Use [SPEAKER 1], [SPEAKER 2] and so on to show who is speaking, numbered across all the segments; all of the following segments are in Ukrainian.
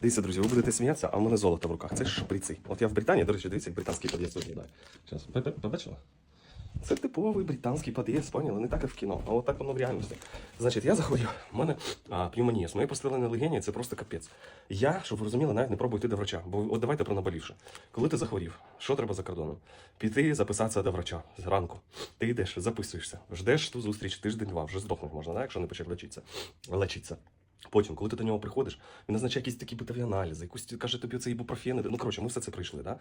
[SPEAKER 1] Дивіться, друзі, ви будете сміятися, а в мене золото в руках. Це шприци. От я в Британії, до речі, дивіться, як британський під'їзд виглядає. Зараз, побачила? Це типовий британський під'їзд, поняли? Не так, як в кіно, а от так воно в реальності. Значить, я захворів, у мене а, пневмонія, з моєю простреленою легені це просто капець. Я, щоб ви розуміли, навіть не пробую йти до врача. Бо от давайте про наболівше. Коли ти захворів, що треба за кордоном? Піти записатися до врача зранку. Ти йдеш, записуєшся, ждеш ту зустріч тиждень-два, вже здохнути можна, да, якщо не почав лечитися. Лечитися. Потім, коли ти до нього приходиш, він назначає якісь такі битові аналізи, якусь каже тобі цей ібупрофен. Ну коротше, ми все це пройшли. Да?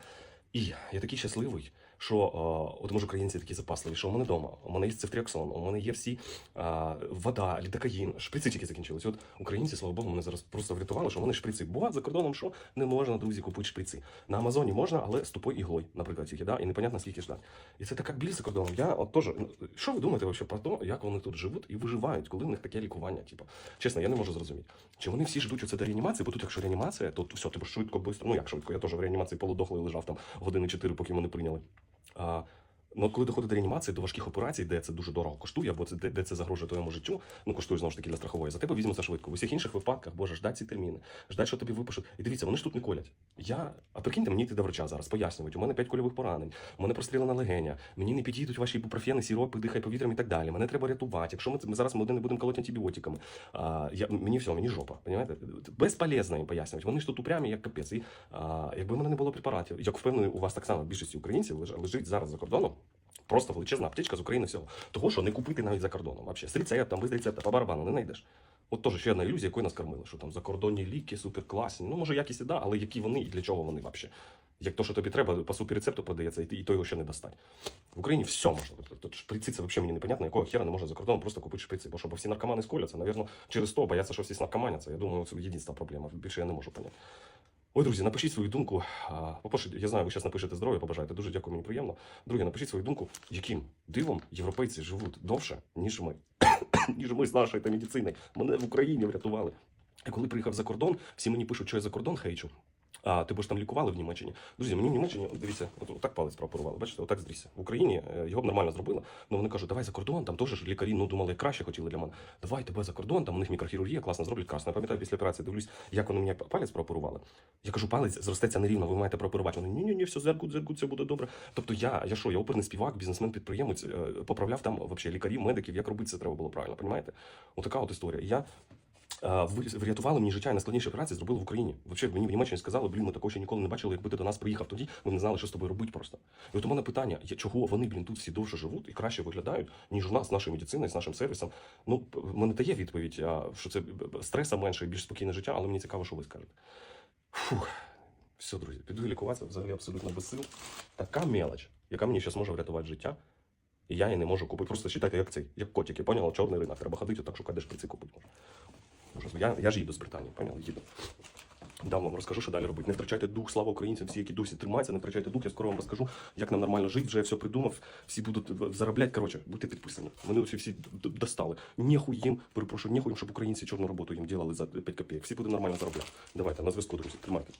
[SPEAKER 1] І я такий щасливий, що о, от може українці такі запасливі, що у мене вдома, у мене є цифтріаксон, у мене є всі а, вода, лідокаїн, шприци тільки закінчились. От українці, слава Богу, мене зараз просто врятували, що мене шприци. Бо за кордоном що не можна, друзі, купити шприци. На Амазоні можна, але з тупою іглою, наприклад, тільки, да? і непонятно скільки ждать. І це така біль за кордоном. Я от теж, ну, що ви думаєте вообще про те, як вони тут живуть і виживають, коли в них таке лікування? Типу, чесно, я не можу зрозуміти. Чи вони всі ждуть оце до реанімації, бо тут, якщо реанімація, то все, тебе швидко, швидко. Ну як швидко, я теж в реанімації полудохлий лежав там години чотири, поки мене прийняли. А, Ну, коли доходить до реанімації, до важких операцій, де це дуже дорого коштує, або це де, де це загрожує твоєму життю, ну коштує знову ж таки для страхової. За тебе візьмуться швидко. В усіх інших випадках, боже, ждать ці терміни, ждать, що тобі випишуть. І дивіться, вони ж тут не колять. Я, а прикиньте, мені йти до врача зараз, пояснюють, у мене п'ять кольових поранень, у мене прострілена легеня, мені не підійдуть ваші ібупрофени, сіропи, дихай повітрям і так далі. Мене треба рятувати. Якщо ми, ми зараз ми не будемо колоти антибіотиками, а, я, мені все, мені жопа. Понимаєте? Безполезно їм пояснювати. Вони ж тут упрямі, як капець. І а, якби в мене не було препаратів, як впевнений, у вас так само більшості українців леж- лежить зараз за кордоном. Просто величезна аптечка з України всього. Того, що не купити навіть за кордоном. Вообще. З рецептом, без рецепта, по барабану не знайдеш. От теж ще одна ілюзія, якою нас кормили, що там закордонні ліки суперкласні. Ну, може, якість і да, але які вони і для чого вони взагалі? Як то, що тобі треба, по суперрецепту подається, і, ти, і то його ще не достать. В Україні все можна. Тут шприці це взагалі мені непонятно, якого хера не можна за кордоном просто купити шприці. Бо щоб всі наркомани сколяться, навірно, через то бояться, що всі наркоманяться. Я думаю, це єдина проблема. Більше я не можу поняти. Ой, друзі, напишіть свою думку. По-перше, я знаю, ви зараз напишете здоров'я, побажаєте. Дуже дякую, мені приємно. Друге, напишіть свою думку, яким дивом європейці живуть довше, ніж ми. ніж ми з нашою та медициною. Мене в Україні врятували. І коли приїхав за кордон, всі мені пишуть, що я за кордон хейчу. А тебе ж там лікували в Німеччині. Друзі, мені в Німеччині, дивіться, от, отак палець прооперували. Бачите, отак здрісся. В Україні е, його б нормально зробили. Ну вони кажуть, давай за кордон, там теж лікарі ну думали, краще хотіли для мене. Давай тебе за кордон, там у них мікрохірургія, класно зроблять, красно. Я пам'ятаю, після операції дивлюсь, як вони мені палець прооперували. Я кажу, палець зростеться нерівно, ви маєте прооперувати. Вони ні, ні, все зеркут, зеркут, все буде добре. Тобто я, я що, я оперний співак, бізнесмен-підприємець, е, поправляв там вообще лікарів, медиків, як робити це треба було правильно, розумієте? Отака от історія. Я врятували мені життя і найскладніші операції зробили в Україні. Взагалі, мені в Німеччині сказали, блін, ми такого ще ніколи не бачили, якби ти до нас приїхав тоді, ми не знали, що з тобою робити просто. І от у мене питання, чого вони, блін, тут всі довше живуть і краще виглядають, ніж у нас з нашою медициною, з нашим сервісом. Ну, мене дає відповідь, що це стреса менше і більш спокійне життя, але мені цікаво, що ви скажете. Фух. Все, друзі, піду лікуватися взагалі абсолютно без сил. Така мелоч, яка мені зараз може врятувати життя. І я її не можу купити. Просто читайте, як цей, як котики, поняла? Чорний ринок. Треба ходити, так шукати, де шприці купити. Ужасно. Я, я ж їду з Британії, поняли? Їду. Дам вам розкажу, що далі робити. Не втрачайте дух, слава українцям, всі, які досі тримаються, не втрачайте дух. Я скоро вам розкажу, як нам нормально жити. Вже я все придумав, всі будуть заробляти. Коротше, будьте підписані. Вони усі всі достали. Нехуй їм, перепрошую, нехуй їм, щоб українці чорну роботу їм ділили за 5 копійок. Всі будуть нормально заробляти. Давайте, на зв'язку, друзі, тримайте.